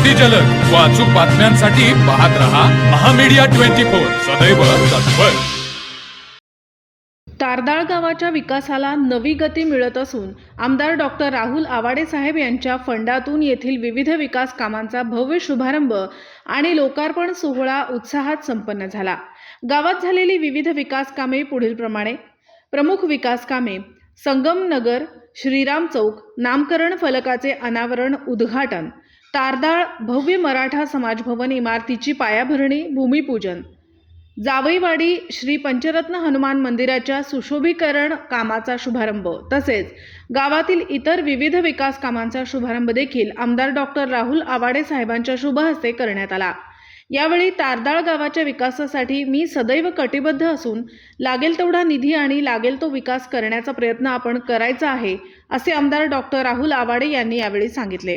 अगदी जलद. व अचूक बातम्यांसाठी पाहत रहा महामीडिया ट्वेंटी फोर. सदैव तत्पर. तारदाळ गावाच्या विकासाला नवी गती मिळत असून आमदार डॉक्टर राहुल आवाडे साहेब यांच्या फंडातून येथील विविध विकास कामांचा भव्य शुभारंभ आणि लोकार्पण सोहळा उत्साहात संपन्न झाला. गावात झालेली विविध विकास कामे पुढीलप्रमाणे प्रमुख विकास कामे संगमनगर श्रीराम चौक नामकरण फलकाचे अनावरण उद्घाटन. तारदाळ भव्य मराठा समाजभवन इमारतीची पायाभरणी भूमिपूजन. जावईवाडी श्री पंचरत्न हनुमान मंदिराच्या सुशोभीकरण कामाचा शुभारंभ. तसेच गावातील इतर विविध विकास कामांचा शुभारंभ देखील आमदार डॉक्टर राहुल आवाडे साहेबांच्या शुभ हस्ते करण्यात आला. यावेळी तारदाळ गावाच्या विकासासाठी मी सदैव कटिबद्ध असून लागेल तेवढा निधी आणि लागेल तो विकास करण्याचा प्रयत्न आपण करायचा आहे असे आमदार डॉक्टर राहुल आवाडे यांनी यावेळी सांगितले.